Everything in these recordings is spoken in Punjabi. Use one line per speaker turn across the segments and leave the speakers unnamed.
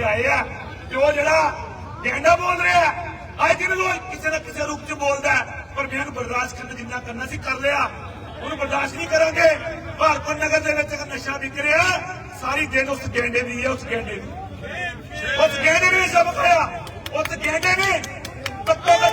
ਇੱਥੇ ਆਏ ਆ, ਤੇ ਉਹ ਜਿਹੜਾ ਗੈਂਡਾ ਬੋਲ ਰਿਹਾ ਅੱਜ ਦਿਨ ਰੋਜ਼ ਕਿਸੇ ਨਾ ਕਿਸੇ ਰੂਪ ਚ ਬੋਲਦਾ ਪਰ ਮੈਂ ਉਹਨੂੰ ਬਰਦਾਸ਼ਤ ਕਰਨ ਜਿੰਨਾ ਕਰਨਾ ਸੀ ਕਰ ਲਿਆ। ਉਹਨੂੰ ਬਰਦਾਸ਼ਤ ਨਹੀਂ ਕਰਾਂਗੇ। ਭਾਰਤਪੁਰ ਨਗਰ ਦੇ ਵਿੱਚ ਨਸ਼ਾ ਵਿਕ ਰਿਹਾ ਸਾਰੀ ਦਿਨ ਉਸ ਗੈਂਡੇ ਦੀ ਹੈ, ਉਸ ਗੈਂਡੇ ਦੀ। ਉਸ ਗੈਂਡੇ ਨੇ ਸਭ ਖਾਇਆ ਉਸ ਗੈਂਡੇ ਨੇ ਪੱਤੋਂ ਦਾ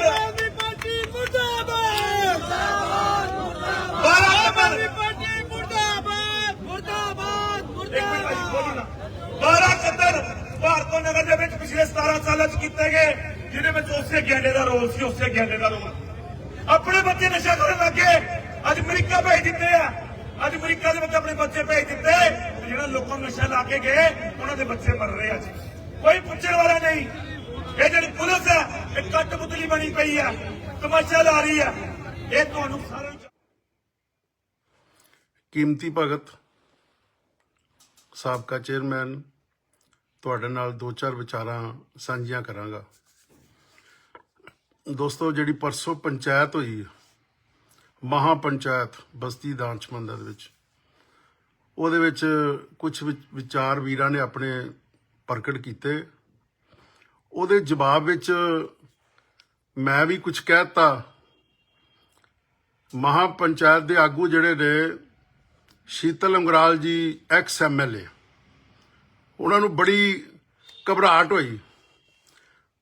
15 ਸਾਲਾਂ 'ਚ ਕੀਤੇ ਗਏ ਜਿਹਦੇ ਵਿੱਚ ਉਸੇ ਗੈਂਡੇ ਦਾ ਰੋਲ ਸੀ, ਉਸੇ ਗੈਂਡੇ ਦਾ ਰੋਲ। ਆਪਣੇ ਬੱਚੇ ਨਸ਼ਾ ਕਰਨ ਲੱਗੇ ਅੱਜ ਅਮਰੀਕਾ ਭੇਜ ਦਿੱਤੇ ਆ। ਅੱਜ ਅਮਰੀਕਾ ਦੇ ਵਿੱਚ ਆਪਣੇ ਬੱਚੇ ਭੇਜ ਦਿੱਤੇ। ਜਿਹੜਾ ਲੋਕਾਂ ਨੂੰ ਨਸ਼ਾ ਲਾ ਕੇ ਗਏ, ਉਹਨਾਂ ਦੇ ਬੱਚੇ ਮਰ ਰਹੇ ਅੱਜ। ਕੋਈ ਪੁੱਛਣ ਵਾਲਾ ਨਹੀਂ। ਇਹ ਜਿਹੜੀ ਪੁਲਿਸ ਹੈ ਇਹ ਕੱਟ ਪੁਤਲੀ ਬਣੀ ਪਈ ਆ। ਤਮਾਸ਼ਾ ਲਾ ਰਹੀ ਆ। ਇਹ ਤੁਹਾਨੂੰ ਸਾਰਾ
ਕੀਮਤੀ ਭਗਤ, ਸਾਬਕਾ ਚੇਅਰਮੈਨ ਤੁਹਾਡੇ ਨਾਲ ਦੋ ਚਾਰ ਵਿਚਾਰਾਂ ਸਾਂਝੀਆਂ ਕਰਾਂਗਾ। ਦੋਸਤੋ ਜਿਹੜੀ ਪਰਸੋਂ ਪੰਚਾਇਤ ਹੋਈ ਹੈ, ਮਹਾ ਪੰਚਾਇਤ ਬਸਤੀ ਦਾਨਚ ਮੰਦਰ ਦੇ ਵਿੱਚ ਉਹਦੇ ਵਿੱਚ ਕੁਝ ਵਿਚਾਰ ਵੀਰਾਂ ਨੇ ਆਪਣੇ ਪ੍ਰਗਟ ਕੀਤੇ। ਉਹਦੇ ਜਵਾਬ ਵਿੱਚ ਮੈਂ ਵੀ ਕੁਝ ਕਹਿਤਾ ਮਹਾ ਪੰਚਾਇਤ ਦੇ ਆਗੂ ਜਿਹੜੇ ਨੇ ਸ਼ੀਤਲ ਅੰਗਰਾਲ ਜੀ ਐਕਸ ਐਮਐਲਏ ਉਹਨਾਂ ਨੂੰ ਬੜੀ ਘਬਰਾਹਟ ਹੋਈ।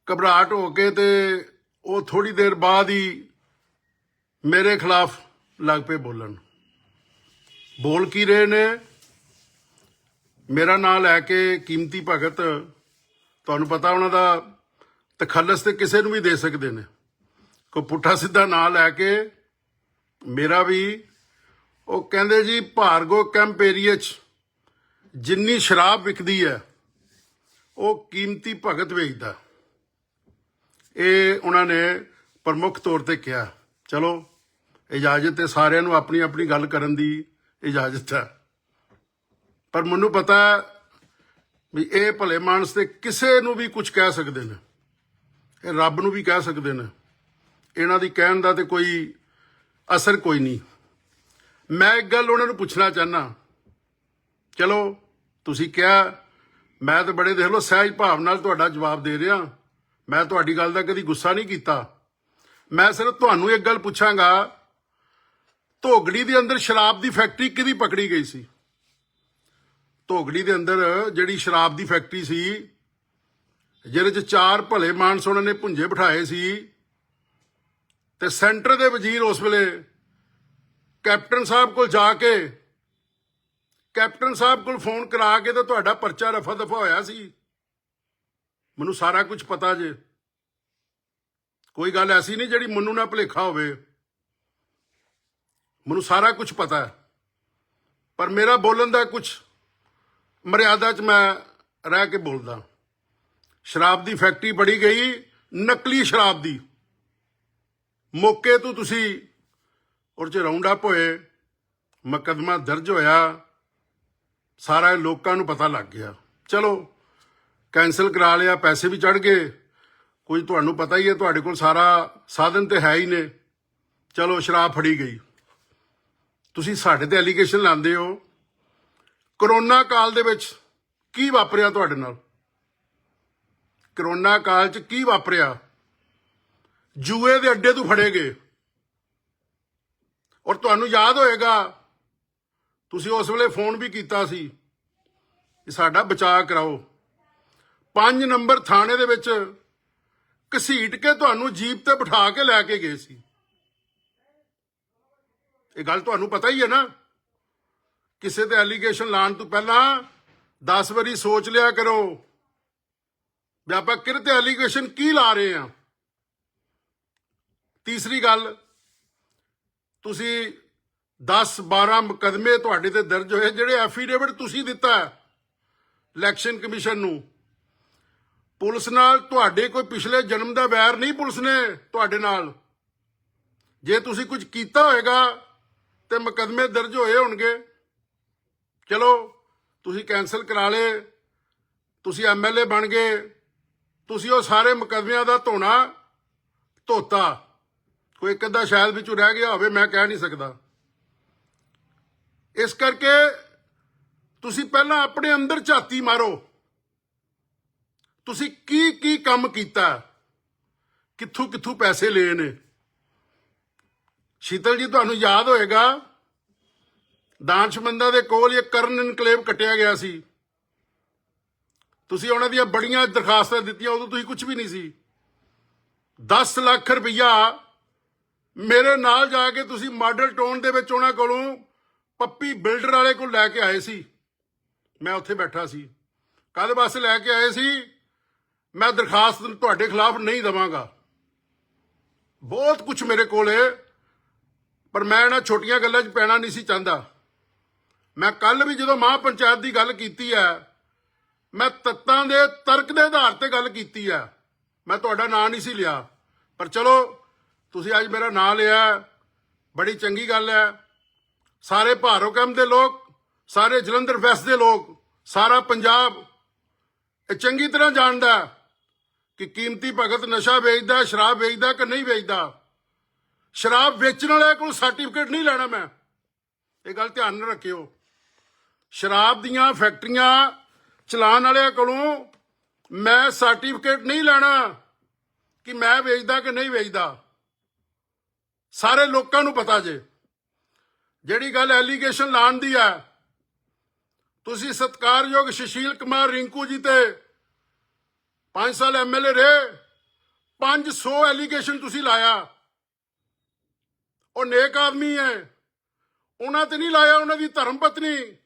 ਘਬਰਾਹਟ ਹੋ ਕੇ ਤੇ ਉਹ ਥੋੜੀ ਦੇਰ ਬਾਅਦ ਹੀ ਮੇਰੇ ਖਿਲਾਫ ਲੱਗ ਪਏ ਬੋਲਣ। ਬੋਲ ਕੀ ਰਹੇ ਨੇ? ਮੇਰਾ ਨਾਂ ਲੈ ਕੇ ਕੀਮਤੀ ਭਗਤ, ਤੁਹਾਨੂੰ ਪਤਾ ਉਹਨਾਂ ਦਾ ਤਖੱਲਸ ਤੇ ਕਿਸੇ ਨੂੰ ਵੀ ਦੇ ਸਕਦੇ ਨੇ। ਕੋਈ ਪੁੱਠਾ ਸਿੱਧਾ ਨਾਂ ਲੈ ਕੇ ਮੇਰਾ ਵੀ, ਉਹ ਕਹਿੰਦੇ ਜੀ ਭਾਰਗੋ ਕੈਂਪ ਏਰੀਏ 'ਚ ਜਿੰਨੀ ਸ਼ਰਾਬ ਵਿਕਦੀ ਹੈ, ਉਹ ਕੀਮਤੀ ਭਗਤ ਵੇਚਦਾ। ਇਹ ਉਹਨਾਂ ਨੇ ਪ੍ਰਮੁੱਖ ਤੌਰ ਤੇ ਕਿਹਾ। ਚਲੋ, ਇਜਾਜ਼ਤ ਹੈ, ਸਾਰਿਆਂ ਨੂੰ ਆਪਣੀ ਆਪਣੀ ਗੱਲ ਕਰਨ ਦੀ ਇਜਾਜ਼ਤ ਹੈ। ਪਰ ਮੈਨੂੰ ਪਤਾ ਵੀ ਇਹ ਭਲੇ ਮਾਨਸ ਤੇ ਕਿਸੇ ਨੂੰ ਵੀ ਕੁਝ ਕਹਿ ਸਕਦੇ ਨੇ। ਇਹ ਰੱਬ ਨੂੰ ਵੀ ਕਹਿ ਸਕਦੇ ਨੇ। ਇਹਨਾਂ ਦੀ ਕਹਿਣ ਦਾ ਤੇ ਕੋਈ ਅਸਰ ਕੋਈ ਨਹੀਂ। ਮੈਂ ਇੱਕ ਗੱਲ ਉਹਨਾਂ ਨੂੰ ਪੁੱਛਣਾ ਚਾਹਨਾ ਚਲੋ ਤੁਸੀਂ ਕਿਹਾ, ਮੈਂ ਤਾਂ ਬੜੇ ਦੇਖ ਲਓ ਸਹਿਜ ਭਾਵ ਨਾਲ ਤੁਹਾਡਾ ਜਵਾਬ ਦੇ ਰਿਹਾ। ਮੈਂ ਤੁਹਾਡੀ ਗੱਲ ਦਾ ਕਦੀ ਗੁੱਸਾ ਨਹੀਂ ਕੀਤਾ। ਮੈਂ ਸਿਰਫ ਤੁਹਾਨੂੰ ਇੱਕ ਗੱਲ ਪੁੱਛਾਂਗਾ, ਧੋਗੜੀ ਦੇ ਅੰਦਰ ਸ਼ਰਾਬ ਦੀ ਫੈਕਟਰੀ ਕਿਹਦੀ ਪਕੜੀ ਗਈ ਸੀ? ਧੋਗੜੀ ਦੇ ਅੰਦਰ ਜਿਹੜੀ ਸ਼ਰਾਬ ਦੀ ਫੈਕਟਰੀ ਸੀ, ਜਿਹਦੇ ਚ ਚਾਰ ਭਲੇ ਮਾਨਸ ਉਹਨਾਂ ਨੇ ਭੁੰਜੇ ਬਿਠਾਏ ਸੀ, ਤੇ ਸੈਂਟਰ ਦੇ ਵਜ਼ੀਰ ਉਸ ਵੇਲੇ ਕੈਪਟਨ ਸਾਹਿਬ ਕੋਲ ਜਾ ਕੇ ਕੈਪਟਨ ਸਾਹਿਬ ਕੋਲ ਫੋਨ ਕਰਾ ਕੇ ਤਾਂ ਤੁਹਾਡਾ ਪਰਚਾ ਰਫਾ ਦਫਾ ਹੋਇਆ ਸੀ। ਮੈਨੂੰ ਸਾਰਾ ਕੁਝ ਪਤਾ ਜੇ। ਕੋਈ ਗੱਲ ਐਸੀ ਨਹੀਂ ਜਿਹੜੀ ਮੈਨੂੰ ਨਾ ਭੁਲੇਖਾ ਹੋਵੇ। ਮੈਨੂੰ ਸਾਰਾ ਕੁਝ ਪਤਾ ਹੈ। ਪਰ ਮੇਰਾ ਬੋਲਣ ਦਾ ਕੁਝ ਮਰਿਆਦਾ 'ਚ ਮੈਂ ਰਹਿ ਕੇ ਬੋਲਦਾ। ਸ਼ਰਾਬ ਦੀ ਫੈਕਟਰੀ ਬੜੀ ਗਈ, ਨਕਲੀ ਸ਼ਰਾਬ ਦੀ। ਮੌਕੇ ਤੋਂ ਤੁਸੀਂ ਔਰ ਚ ਰਾਉਂਡ ਅਪ ਹੋਏ। ਮੁਕੱਦਮਾ ਦਰਜ ਹੋਇਆ। ਸਾਰਾ ਲੋਕਾਂ ਨੂੰ ਪਤਾ ਲੱਗ ਗਿਆ। ਚਲੋ ਕੈਨਸਲ ਕਰਾ ਲਿਆ, ਪੈਸੇ ਵੀ ਚੜ ਗਏ। ਕੋਈ ਤੁਹਾਨੂੰ ਪਤਾ ਹੀ ਹੈ, ਤੁਹਾਡੇ ਕੋਲ ਸਾਰਾ ਸਾਧਨ ਤੇ ਹੈ ਹੀ ਨੇ। ਚਲੋ, ਸ਼ਰਾਬ ਫੜੀ ਗਈ। ਤੁਸੀਂ ਸਾਡੇ ਤੇ ਐਲੀਗੇਸ਼ਨ ਲਾਉਂਦੇ ਹੋ। ਕਰੋਨਾ ਕਾਲ ਦੇ ਵਿੱਚ ਕੀ ਵਾਪਰਿਆ ਤੁਹਾਡੇ ਨਾਲ? ਕਰੋਨਾ ਕਾਲ 'ਚ ਕੀ ਵਾਪਰਿਆ? ਜੂਏ ਦੇ ਅੱਡੇ ਤੋਂ ਫੜੇ ਗਏ। ਔਰ ਤੁਹਾਨੂੰ ਯਾਦ ਹੋਏਗਾ ਤੁਸੀਂ ਉਸ ਵੇਲੇ ਫੋਨ ਵੀ ਕੀਤਾ ਸੀ ਕਿ ਸਾਡਾ ਬਚਾਅ ਕਰਾਓ। 5 ਨੰਬਰ ਥਾਣੇ ਦੇ ਵਿੱਚ ਘਸੀਟ ਕੇ ਤੁਹਾਨੂੰ ਜੀਪ ਤੇ ਬਿਠਾ ਕੇ ਲੈ ਕੇ ਗਏ ਸੀ। ਇਹ ਗੱਲ ਤੁਹਾਨੂੰ ਪਤਾ ਹੀ ਹੈ ਨਾ। ਕਿਸੇ ਤੇ ਐਲੀਗੇਸ਼ਨ ਲਾਉਣ ਤੋਂ ਪਹਿਲਾਂ 10 ਵਾਰੀ ਸੋਚ ਲਿਆ ਕਰੋ ਵੀ ਆਪਾਂ ਕਿਰ ਤੇ ਐਲੀਗੇਸ਼ਨ ਕੀ ਲਾ ਰਹੇ ਆ ਤੀਸਰੀ ਗੱਲ, ਤੁਸੀਂ 10 12 ਮੁਕਦਮੇ ਤੁਹਾਡੇ ਤੇ ਦਰਜ ਹੋਏ ਜਿਹੜੇ ਐਫੀਡੇਵਿਟ ਤੁਸੀਂ ਦਿੱਤਾ ਇਲੈਕਸ਼ਨ ਕਮਿਸ਼ਨ ਨੂੰ। ਪੁਲਿਸ ਨਾਲ ਤੁਹਾਡੇ ਕੋਈ ਪਿਛਲੇ ਜਨਮ ਦਾ ਵੈਰ ਨਹੀਂ ਪੁਲਿਸ ਨੇ ਤੁਹਾਡੇ ਨਾਲ। ਜੇ ਤੁਸੀਂ ਕੁਝ ਕੀਤਾ ਹੋਏਗਾ ਤੇ ਮੁਕਦਮੇ ਦਰਜ ਹੋਏ ਹੋਣਗੇ। ਚਲੋ, ਤੁਸੀਂ ਕੈਨਸਲ ਕਰਾ ਲਏ, ਤੁਸੀਂ ਐਮਐਲਏ ਬਣ ਗਏ, ਤੁਸੀਂ ਉਹ ਸਾਰੇ ਮੁਕਦਮਿਆਂ ਦਾ ਧੋਣਾ ਧੋਤਾ। ਕੋਈ ਇੱਕ ਅੱਧਾ ਸ਼ਾਇਦ ਵਿੱਚੋਂ ਰਹਿ ਗਿਆ ਹੋਵੇ, ਮੈਂ ਕਹਿ ਨਹੀਂ ਸਕਦਾ। ਇਸ ਕਰਕੇ ਤੁਸੀਂ ਪਹਿਲਾਂ ਆਪਣੇ ਅੰਦਰ ਝਾਤੀ ਮਾਰੋ। ਤੁਸੀਂ ਕੀ ਕੀ ਕੰਮ ਕੀਤਾ? ਕਿੱਥੋਂ ਕਿੱਥੋਂ ਪੈਸੇ ਲਏ ਨੇ? ਸ਼ੀਤਲ ਜੀ, ਤੁਹਾਨੂੰ ਯਾਦ ਹੋਏਗਾ, ਦਾਨਸ਼ਮੰਦਾ ਦੇ ਕੋਲ ਇਹ ਕਰਨ ਇਨਕਲੇਵ ਕੱਟਿਆ ਗਿਆ ਸੀ। ਤੁਸੀਂ ਉਹਨਾਂ ਦੀਆਂ ਬੜੀਆਂ ਦਰਖਾਸਤਾਂ ਦਿੱਤੀਆਂ, ਉਦੋਂ ਤੁਸੀਂ ਕੁਝ ਵੀ ਨਹੀਂ ਸੀ। 10 ਲੱਖ ਰੁਪਈਆ ਮੇਰੇ ਨਾਲ ਜਾ ਕੇ ਤੁਸੀਂ ਮਾਡਲ ਟਾਊਨ ਦੇ ਵਿੱਚ ਉਹਨਾਂ ਕੋਲੋਂ ਪੱਪੀ ਬਿਲਡਰ ਵਾਲੇ ਕੋਲ ਲੈ ਕੇ ਆਏ ਸੀ। ਮੈਂ ਉੱਥੇ ਬੈਠਾ ਸੀ। ਕਾਹਦੇ ਵਾਸਤੇ ਲੈ ਕੇ ਆਏ ਸੀ। ਮੈਂ ਦਰਖਾਸਤ ਤੁਹਾਡੇ ਖਿਲਾਫ ਨਹੀਂ ਦਵਾਂਗਾ। ਬਹੁਤ ਕੁਝ ਮੇਰੇ ਕੋਲ ਹੈ, ਪਰ ਮੈਂ ਇਹਨਾਂ ਛੋਟੀਆਂ ਗੱਲਾਂ 'ਚ ਪੈਣਾ ਨਹੀਂ ਸੀ ਚਾਹੁੰਦਾ। ਮੈਂ ਕੱਲ ਵੀ ਜਦੋਂ ਮਹਾਂ ਪੰਚਾਇਤ ਦੀ ਗੱਲ ਕੀਤੀ ਹੈ, ਮੈਂ ਤੱਤਾਂ ਦੇ ਤਰਕ ਦੇ ਆਧਾਰ ਤੇ ਗੱਲ ਕੀਤੀ ਹੈ। ਮੈਂ ਤੁਹਾਡਾ ਨਾਂ ਨਹੀਂ ਸੀ ਲਿਆ। ਪਰ ਚਲੋ, ਤੁਸੀਂ ਅੱਜ ਮੇਰਾ ਨਾਂ ਲਿਆ। ਬੜੀ ਚੰਗੀ ਗੱਲ ਹੈ। ਸਾਰੇ ਭਾਰੋਕਮ ਦੇ ਲੋਕ, ਸਾਰੇ ਜਲੰਧਰ ਵੈਸਟ ਦੇ ਲੋਕ, ਸਾਰਾ ਪੰਜਾਬ। ਇਹ ਚੰਗੀ ਤਰ੍ਹਾਂ ਜਾਣਦਾ ਕਿ ਕੀਮਤੀ ਭਗਤ ਨਸ਼ਾ ਵੇਚਦਾ, ਸ਼ਰਾਬ ਵੇਚਦਾ ਕਿ ਨਹੀਂ ਵੇਚਦਾ। ਸ਼ਰਾਬ ਵੇਚਣ ਵਾਲੇ ਕੋਲ ਸਰਟੀਫਿਕੇਟ ਨਹੀਂ ਲੈਣਾ ਮੈਂ। ਇਹ ਗੱਲ ਧਿਆਨ ਨਾਲ ਰੱਖਿਓ। ਸ਼ਰਾਬ ਦੀਆਂ ਫੈਕਟਰੀਆਂ ਚਲਾਉਣ ਵਾਲਿਆਂ ਕੋਲੋਂ ਮੈਂ ਸਰਟੀਫਿਕੇਟ ਨਹੀਂ ਲੈਣਾ ਕਿ ਮੈਂ ਵੇਚਦਾ ਕਿ ਨਹੀਂ ਵੇਚਦਾ। ਸਾਰੇ ਲੋਕਾਂ ਨੂੰ ਪਤਾ ਜੇ। ਜਿਹੜੀ ਗੱਲ ਐਲੀਗੇਸ਼ਨ ਲਾਉਣ ਦੀ ਹੈ, ਤੁਸੀਂ ਸਤਕਾਰਯੋਗ ਸੁਸ਼ੀਲ ਕੁਮਾਰ ਰਿੰਕੂ ਜੀ ਤੇ 5 ਸਾਲ ਐਮਐਲਏ ਰਹੇ 500 ਐਲੀਗੇਸ਼ਨ ਤੁਸੀਂ ਲਾਇਆ। ਉਹ ਨੇਕ ਆਦਮੀ ਹੈ। ਉਹਨਾਂ ਤੇ ਨਹੀਂ ਲਾਇਆ, ਉਹਨਾਂ ਦੀ ਧਰਮ ਪਤਨੀ,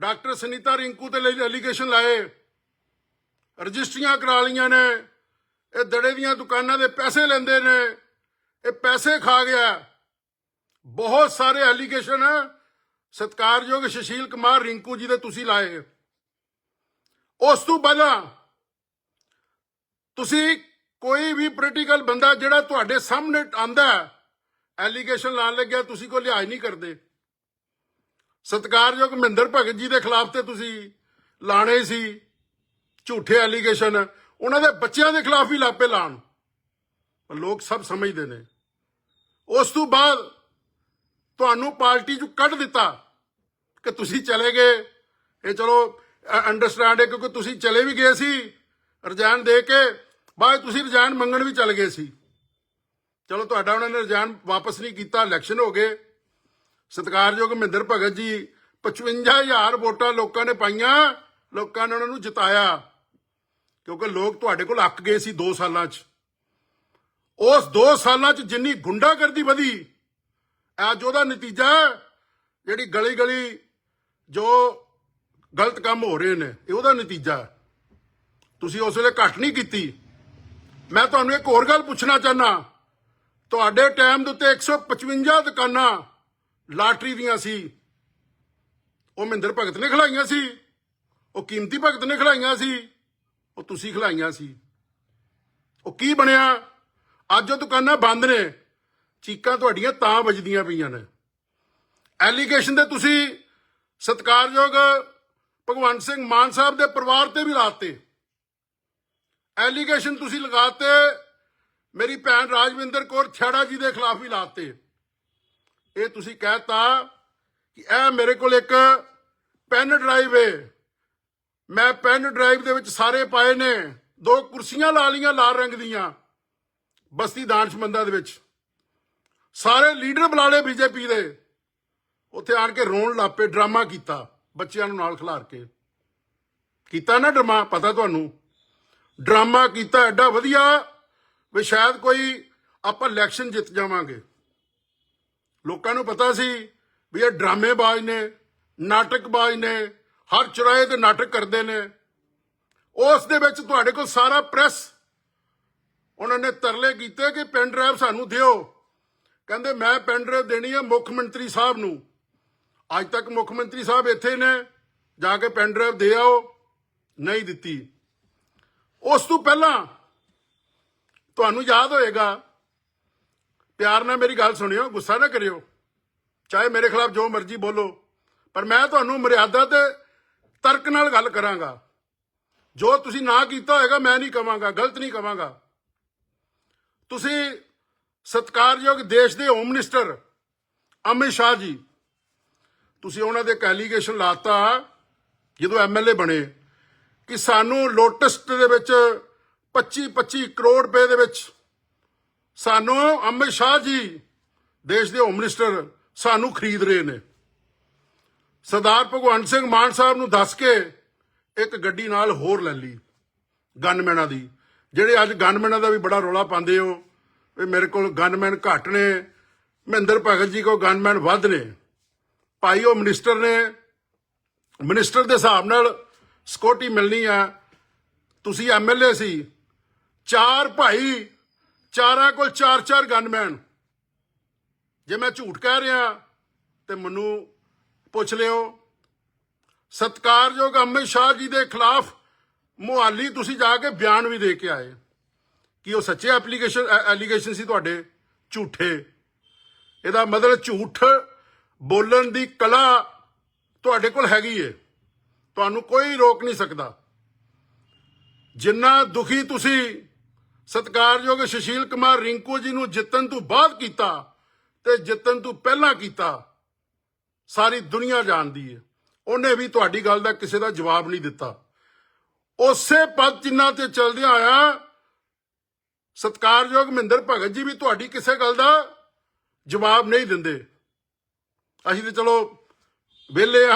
ਡਾਕਟਰ ਸੁਨੀਤਾ ਰਿੰਕੂ ਤੇ ਲਈ ਐਲੀਗੇਸ਼ਨ ਲਾਏ। ਰਜਿਸਟਰੀਆਂ ਕਰਾ ਲਈਆਂ ਨੇ। ਇਹ ਦੜੇ ਦੀਆਂ ਦੁਕਾਨਾਂ ਦੇ ਪੈਸੇ ਲੈਂਦੇ ਨੇ। ਇਹ ਪੈਸੇ ਖਾ ਗਿਆ। ਬਹੁਤ ਸਾਰੇ ਐਲੀਗੇਸ਼ਨ ਸਤਕਾਰਯੋਗ ਸੁਸ਼ੀਲ ਕੁਮਾਰ ਰਿੰਕੂ ਜੀ ਦੇ ਤੁਸੀਂ ਲਾਏ ਉਸ ਤੋਂ ਪਹਿਲਾਂ ਤੁਸੀਂ ਕੋਈ ਵੀ ਪੋਲੀਟੀਕਲ ਬੰਦਾ ਜਿਹੜਾ ਤੁਹਾਡੇ ਸਾਹਮਣੇ ਆਂਦਾ ਐਲੀਗੇਸ਼ਨ ਲਾਣ ਲੱਗਿਆ, ਤੁਸੀਂ ਕੋਈ ਲਿਹਾਜ਼ ਨਹੀਂ ਕਰਦੇ। ਸਤਕਾਰਯੋਗ ਮਹਿੰਦਰ ਭਗਤ ਜੀ ਦੇ ਖਿਲਾਫ ਤੇ ਤੁਸੀਂ ਲਾਣੇ ਸੀ, ਝੂਠੇ ਐਲੀਗੇਸ਼ਨ ਉਹਨਾਂ ਦੇ ਬੱਚਿਆਂ ਦੇ ਖਿਲਾਫ ਵੀ ਲਾਪੇ ਲਾਣ। ਲੋਕ ਸਭ ਸਮਝਦੇ ਨੇ। ਉਸ ਤੋਂ ਬਾਅਦ ਤੁਹਾਨੂੰ ਪਾਰਟੀ ਚੋਂ ਕੱਢ ਦਿੱਤਾ ਕਿ ਤੁਸੀਂ ਚਲੇ ਗਏ। ਇਹ ਚਲੋ ਅੰਡਰਸਟੈਂਡ ਹੈ, ਕਿਉਂਕਿ ਤੁਸੀਂ ਚਲੇ ਵੀ ਗਏ ਸੀ, ਰਜਾਨ ਦੇ ਕੇ, ਬਾਅਦ ਤੁਸੀਂ ਰਜਾਨ ਮੰਗਣ ਵੀ ਚਲੇ ਗਏ ਸੀ। ਚਲੋ, ਤੁਹਾਡਾ ਉਹਨਾਂ ਨੇ ਰਜਾਨ ਵਾਪਸ ਨਹੀਂ ਕੀਤਾ ਇਲੈਕਸ਼ਨ ਹੋ ਗਏ। ਸਤਿਕਾਰਯੋਗ ਮਹਿੰਦਰ ਭਗਤ ਜੀ 55000 ਵੋਟਾਂ ਲੋਕਾਂ ਨੇ ਪਾਈਆਂ, ਲੋਕਾਂ ਨੇ ਉਹਨਾਂ ਨੂੰ ਜਿਤਾਇਆ। ਕਿਉਂਕਿ ਲੋਕ ਤੁਹਾਡੇ ਕੋਲ ਅੱਕ ਗਏ ਸੀ 2 ਸਾਲਾਂ 'ਚ। ਉਸ 2 ਸਾਲਾਂ 'ਚ ਜਿੰਨੀ ਗੁੰਡਾਗਰਦੀ ਵਧੀ ਅੱਜ ਉਹਦਾ ਨਤੀਜਾ ਜਿਹੜੀ ਗਲੀ ਗਲੀ ਜੋ ਗਲਤ ਕੰਮ ਹੋ ਰਹੇ ਨੇ, ਇਹ ਉਹਦਾ ਨਤੀਜਾ ਤੁਸੀਂ ਉਸ ਵੇਲੇ ਘੱਟ ਨਹੀਂ ਕੀਤੀ। ਮੈਂ ਤੁਹਾਨੂੰ ਇੱਕ ਹੋਰ ਗੱਲ ਪੁੱਛਣਾ ਚਾਹਨਾ ਤੁਹਾਡੇ ਟਾਈਮ ਦੇ ਉੱਤੇ 155 ਦੁਕਾਨਾਂ ਲਾਟਰੀ ਦੀਆਂ ਸੀ। ਉਹ ਮਹਿੰਦਰ ਭਗਤ ਨੇ ਖਲਾਈਆਂ ਸੀ। ਉਹ ਕੀਮਤੀ ਭਗਤ ਨੇ ਖਲਾਈਆਂ ਸੀ। ਉਹ ਤੁਸੀਂ ਖਲਾਈਆਂ ਸੀ। ਉਹ ਕੀ ਬਣਿਆ? ਅੱਜ ਉਹ ਦੁਕਾਨਾਂ ਬੰਦ ਨੇ। ਚੀਕਾਂ ਤੁਹਾਡੀਆਂ ਤਾਂ ਵੱਜਦੀਆਂ ਪਈਆਂ ਨੇ। ਐਲੀਗੇਸ਼ਨ ਦੇ ਤੁਸੀਂ ਸਤਕਾਰਯੋਗ ਭਗਵੰਤ ਸਿੰਘ ਮਾਨ ਸਾਹਿਬ ਦੇ ਪਰਿਵਾਰ ਤੇ ਵੀ ਲਾਤੇ। ਐਲੀਗੇਸ਼ਨ ਤੁਸੀਂ ਲਗਾਤੇ, ਮੇਰੀ ਭੈਣ ਰਾਜਵਿੰਦਰ ਕੌਰ ਥਿਆੜਾ ਜੀ ਦੇ ਖਿਲਾਫ ਵੀ ਲਾਤੇ। ਇਹ ਤੁਸੀਂ ਕਹਿਤਾ ਕਿ ਇਹ ਮੇਰੇ ਕੋਲ ਇੱਕ ਪੈਨ ਡਰਾਈਵ ਹੈ ਮੈਂ ਪੈਨ ਡਰਾਈਵ ਦੇ ਵਿੱਚ ਸਾਰੇ ਪਾਏ ਨੇ। ਦੋ ਕੁਰਸੀਆਂ ਲਾ ਲੀਆਂ ਲਾਲ ਰੰਗ ਦੀਆਂ ਬਸਤੀ ਦਾਨਸ਼ਮੰਦਾ ਦੇ ਵਿੱਚ। ਸਾਰੇ ਲੀਡਰ ਬੁਲਾ ਲਏ ਬੀਜੇਪੀ ਦੇ। ਉੱਥੇ ਆਣ ਕੇ ਰੋਣ ਲੱਪੇ ਡਰਾਮਾ ਕੀਤਾ, ਬੱਚਿਆਂ ਨੂੰ ਨਾਲ ਖਿਲਾਰ ਕੇ। ਕੀਤਾ ਨਾ ਡਰਾਮਾ, ਪਤਾ ਤੁਹਾਨੂੰ? ਡਰਾਮਾ ਕੀਤਾ, ਐਡਾ ਵਧੀਆ ਵੀ ਸ਼ਾਇਦ ਕੋਈ ਆਪਾਂ ਇਲੈਕਸ਼ਨ ਜਿੱਤ ਜਾਵਾਂਗੇ। ਲੋਕਾਂ ਨੂੰ ਪਤਾ ਸੀ ਵੀ ਇਹ ਡਰਾਮੇਬਾਜ਼ ਨੇ, ਨਾਟਕਬਾਜ਼ ਨੇ, ਹਰ ਚੁਰਾਹੇ ਤੇ ਨਾਟਕ ਕਰਦੇ ਨੇ। ਉਸ ਦੇ ਵਿੱਚ ਤੁਹਾਡੇ ਕੋਲ ਸਾਰਾ ਪ੍ਰੈਸ। ਉਹਨਾਂ ਨੇ ਤਰਲੇ ਕੀਤੇ ਕਿ ਪੈਨ ਡਰਾਈਵ ਸਾਨੂੰ ਦਿਓ। ਕਹਿੰਦੇ, ਮੈਂ ਪੈਨ ਡਰਾਈਵ ਦੇਣੀ ਹੈ ਮੁੱਖ ਮੰਤਰੀ ਸਾਹਿਬ ਨੂੰ। ਅੱਜ ਤੱਕ ਮੁੱਖ ਮੰਤਰੀ ਸਾਹਿਬ ਇੱਥੇ ਨੇ, ਜਾ ਕੇ ਪੈਨ ਡਰਾਈਵ ਦੇ ਆਓ। ਨਹੀਂ ਦਿੱਤੀ। ਉਸ ਤੋਂ ਪਹਿਲਾਂ ਤੁਹਾਨੂੰ ਯਾਦ ਹੋਏਗਾ, ਪਿਆਰ ਨਾਲ ਮੇਰੀ ਗੱਲ ਸੁਣਿਓ, ਗੁੱਸਾ ਨਾ ਕਰਿਓ। ਚਾਹੇ ਮੇਰੇ ਖਿਲਾਫ ਜੋ ਮਰਜ਼ੀ ਬੋਲੋ, ਪਰ ਮੈਂ ਤੁਹਾਨੂੰ ਮਰਿਆਦਾ ਤੇ ਤਰਕ ਨਾਲ ਗੱਲ ਕਰਾਂਗਾ। ਜੋ ਤੁਸੀਂ ਨਾ ਕੀਤਾ ਹੋਏਗਾ, ਮੈਂ ਨਹੀਂ ਕਵਾਂਗਾ, ਗਲਤ ਨਹੀਂ ਕਵਾਂਗਾ। ਤੁਸੀਂ ਸਤਕਾਰਯੋਗ ਦੇਸ਼ ਦੇ ਹੋਮ ਮਿਨਿਸਟਰ ਅਮਿਤ ਸ਼ਾਹ ਜੀ, ਤੁਸੀਂ ਉਹਨਾਂ ਦੇ ਐਲੀਗੇਸ਼ਨ ਲਾਤਾ ਜਦੋਂ ਐਮਐਲਏ ਬਣੇ ਕਿ ਸਾਨੂੰ ਲੋਟਸ ਦੇ ਵਿੱਚ 25 25 ਕਰੋੜ ਰੁਪਏ ਦੇ ਵਿੱਚ ਸਾਨੂੰ ਅਮਿਤ ਸ਼ਾਹ ਜੀ, ਦੇਸ਼ ਦੇ ਹੋਮ ਮਿਨਿਸਟਰ ਸਾਨੂੰ ਖਰੀਦ ਰਹੇ ਨੇ। ਸਰਦਾਰ ਭਗਵੰਤ ਸਿੰਘ ਮਾਨ ਸਾਹਿਬ ਨੂੰ ਦੱਸ ਕੇ ਇੱਕ ਗੱਡੀ ਨਾਲ ਹੋਰ ਲੈ ਲਈ ਗਨਮੈਨਾਂ ਦੀ, ਜਿਹੜੇ ਅੱਜ ਗਨਮੈਨਾਂ ਦਾ ਵੀ ਬੜਾ ਰੋਲਾ ਪਾਉਂਦੇ ਹੋ। ਵੀ ਮੇਰੇ ਕੋਲ ਗਨਮੈਨ ਘੱਟ ਨੇ, ਮਹਿੰਦਰ ਭਗਤ ਜੀ ਕੋਲ ਗਨਮੈਨ ਵੱਧ ਨੇ। ਭਾਈ ਉਹ ਮਿਨਿਸਟਰ ਨੇ। ਮਿਨਿਸਟਰ ਦੇ ਹਿਸਾਬ ਨਾਲ ਸਕੋਟੀ ਮਿਲਣੀ ਆ। ਤੁਸੀਂ ਐਮਐਲਏ ਸੀ। ਚਾਰ ਭਾਈ, ਚਾਰਾਂ ਕੋਲ ਚਾਰ ਚਾਰ ਗਨਮੈਨ ਜੇ ਮੈਂ ਝੂਠ ਕਹਿ ਰਿਹਾ, ਤੇ ਮੈਨੂੰ ਪੁੱਛ ਲਿਓ। ਸਤਕਾਰਯੋਗ ਅਮਿਤ ਸ਼ਾਹ ਜੀ ਦੇ ਖਿਲਾਫ ਮੁਹਾਲੀ ਤੁਸੀਂ ਜਾ ਕੇ ਬਿਆਨ ਵੀ ਦੇ ਕੇ ਆਏ। ਕਿ ਉਹ ਸੱਚੇ ਐਪਲੀਕੇਸ਼ਨ ਐਲੀਗੇਸ਼ਨ ਸੀ ਤੁਹਾਡੇ? ਝੂਠੇ। ਇਹਦਾ ਮਤਲਬ ਝੂਠ ਬੋਲਣ ਦੀ ਕਲਾ ਤੁਹਾਡੇ ਕੋਲ ਹੈਗੀ ਏ। ਤੁਹਾਨੂੰ ਕੋਈ ਰੋਕ ਨਹੀਂ ਸਕਦਾ। ਜਿੰਨਾ ਦੁਖੀ ਤੁਸੀਂ ਸਤਕਾਰਯੋਗ ਸੁਸ਼ੀਲ ਕੁਮਾਰ ਰਿੰਕੂ ਜੀ ਨੂੰ ਜਿੱਤਣ ਤੋਂ ਬਾਅਦ ਕੀਤਾ ਤੇ ਜਿੱਤਣ ਤੋਂ ਪਹਿਲਾਂ ਕੀਤਾ, ਸਾਰੀ ਦੁਨੀਆ ਜਾਣਦੀ ਹੈ ਉਹਨੇ ਵੀ ਤੁਹਾਡੀ ਗੱਲ ਦਾ ਕਿਸੇ ਦਾ ਜਵਾਬ ਨਹੀਂ ਦਿੱਤਾ। ਉਸੇ ਪਦ ਚਿੰਨ੍ਹਾਂ ਤੇ ਚੱਲਦਿਆਂ ਆਇਆ ਸਤਕਾਰਯੋਗ ਮਹਿੰਦਰ ਭਗਤ ਜੀ ਵੀ ਤੁਹਾਡੀ ਕਿਸੇ ਗੱਲ ਦਾ ਜਵਾਬ ਨਹੀਂ ਦਿੰਦੇ। ਅਸੀਂ ਤੇ ਚਲੋ ਵਿਹਲੇ ਆ।